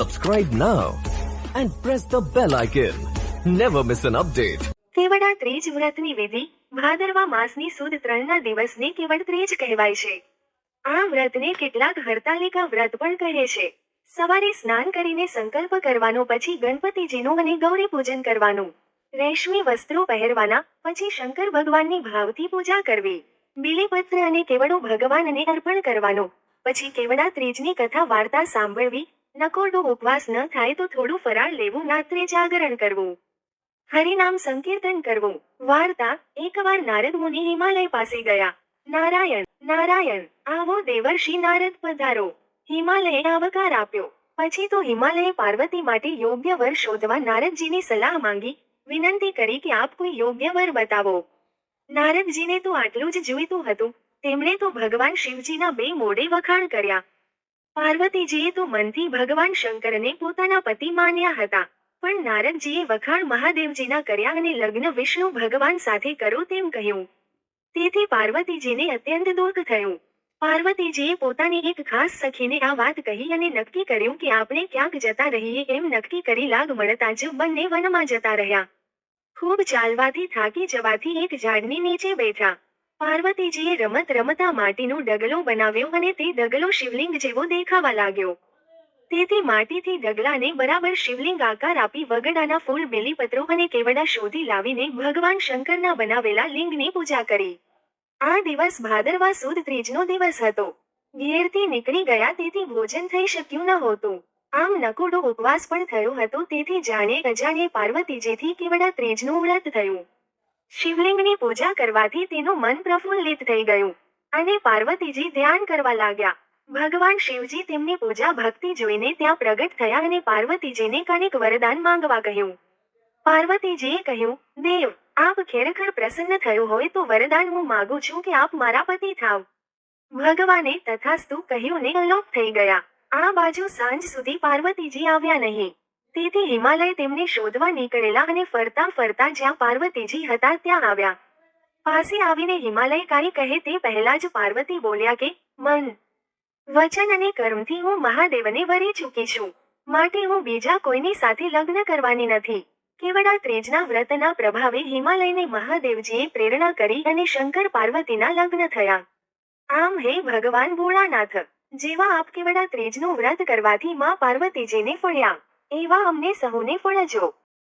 Subscribe now and press the bell icon. Never miss an update. કેવડા ત્રીજ વ્રતની વિધિ? ભાદરવા માસની સુદ ત્રણના દિવસને કેવડ ત્રીજ કહેવાય છે? આ વ્રતને કેટલાક હરતાલિકા વ્રત પણ કહે છે. સવારે સ્નાન કરીને સંકલ્પ કરવાનો, પછી ગણપતિજીનું અને ગૌરી પૂજન કરવાનું. રેશમી વસ્ત્રો પહેરવાના, પછી શંકર ભગવાનની ભાવથી પૂજા કરવી. બિલીપત્ર અને કેવડો ભગવાનને અર્પણ કરવાનો. પછી કેવડા ત્રીજની કથા વાર્તા સાંભળવી નકોરડો ઉપવાસ ન થાય તો થોડું ફરાળ લેવું રાત્રે જાગરણ કરવું. હરિનામ સંકીર્તન કરવું. વાર્તા. એકવાર નારદ મુનિ હિમાલય પાસે ગયા. નારાયણ નારાયણ, આવો દેવર્ષિ નારદ પધારો. હિમાલયે આવકાર આપ્યો. પછી તો હિમાલયે પાર્વતી માટે યોગ્ય વર શોધવા નારદજીની સલાહ માંગી. વિનંતી કરી કે આપ કોઈ યોગ્ય વર બતાવો. નારદજીને તો આટલું જ જોઈતું હતું. તેમણે તો ભગવાન શિવજીના બે મોઢે વખાણ કર્યા. પાર્વતીજીએ તો મનથી ભગવાન શંકરને પોતાના પતિ માન્યા હતા. પણ નારદજીએ વખાણ મહાદેવજીના કર્યા અને લગ્ન વિષ્ણુ ભગવાન સાથે કરો તેમ કહ્યું. તેથી પાર્વતીજીને અત્યંત દુઃખ થયું. પાર્વતીજીએ પોતાની એક ખાસ સખીને આ વાત કહી અને નક્કી કર્યું કે આપણે ક્યાંક જતા રહીએ એમ નક્કી કરી લાગ મળતા જ બંને વનમાં જતા રહ્યા. ખૂબ ચાલવાથી થાકી જવાથી એક ઝાડની નીચે બેઠા. પાર્વતીજીએ રમત રમતા માટીનો ડગલો બનાવ્યો અને તે ડગલો શિવલિંગ જેવો દેખાવા લાગ્યો. તેથી માટીથી ડગલાને બરાબર શિવલિંગ આકાર આપી વગડાના ફૂલ, બેલીપત્રો અને કેવડા શોધી લાવીને ભગવાન શંકરના બનાવેલા લિંગની પૂજા કરી. આ દિવસ ભાદરવા સુદ ત્રીજનો દિવસ હતો. ઘેરથી નીકળી ગયા તેથી ભોજન થઈ શક્યું ન હોતું. આમ નકુડો ઉપવાસ પણ થયો હતો તેથી જાણે અજાણે પાર્વતીજીથી કેવડા ત્રીજનું વ્રત થયું. શિવલિંગની પૂજા કરવાથી તેનું મન પ્રફુલ્લિત થઈ ગયું અને પાર્વતીજી ધ્યાન કરવા લાગ્યા. ભગવાન શિવજી તેમની પૂજા ભક્તિ જોઈને ત્યાં પ્રગટ થયા અને પાર્વતીજીને કણિક વરદાન માંગવા કહ્યું. પાર્વતીજીએ કહ્યું, દેવ, આપ ખરેખર પ્રસન્ન થયો હોય તો વરદાન હું માગું છું કે આપ મારા પતિ થાવ. ભગવાને તથાસ્તુ કહ્યું ને અલોપ થઈ ગયા. આ બાજુ સાંજ સુધી પાર્વતીજી આવ્યા નહીં. તેથી હિમાલય તેમને શોધવા નીકળેલા અને ફરતા ફરતા જ્યાં પાર્વતીજી હતા ત્યાં આવ્યા. પાસે આવીને હિમાલય કાંઈ કહે તે પહેલા જ પાર્વતી બોલ્યા કે, મન, વચન અને કર્મથી હું મહાદેવને વરી ચૂકી છું. માટે હું બીજા કોઈની સાથે લગ્ન કરવાની નથી. કેવડા ત્રીજના વ્રતના પ્રભાવે હિમાલયને મહાદેવજીએ પ્રેરણા કરી અને શંકર પાર્વતીના લગ્ન થયા. આમ હે ભગવાન ભોળાનાથ, જેવા આપ કેવડા ત્રીજનું વ્રત કરવાથી માં પાર્વતીજીને ફળ્યા એવા અમને સહુને ફળજો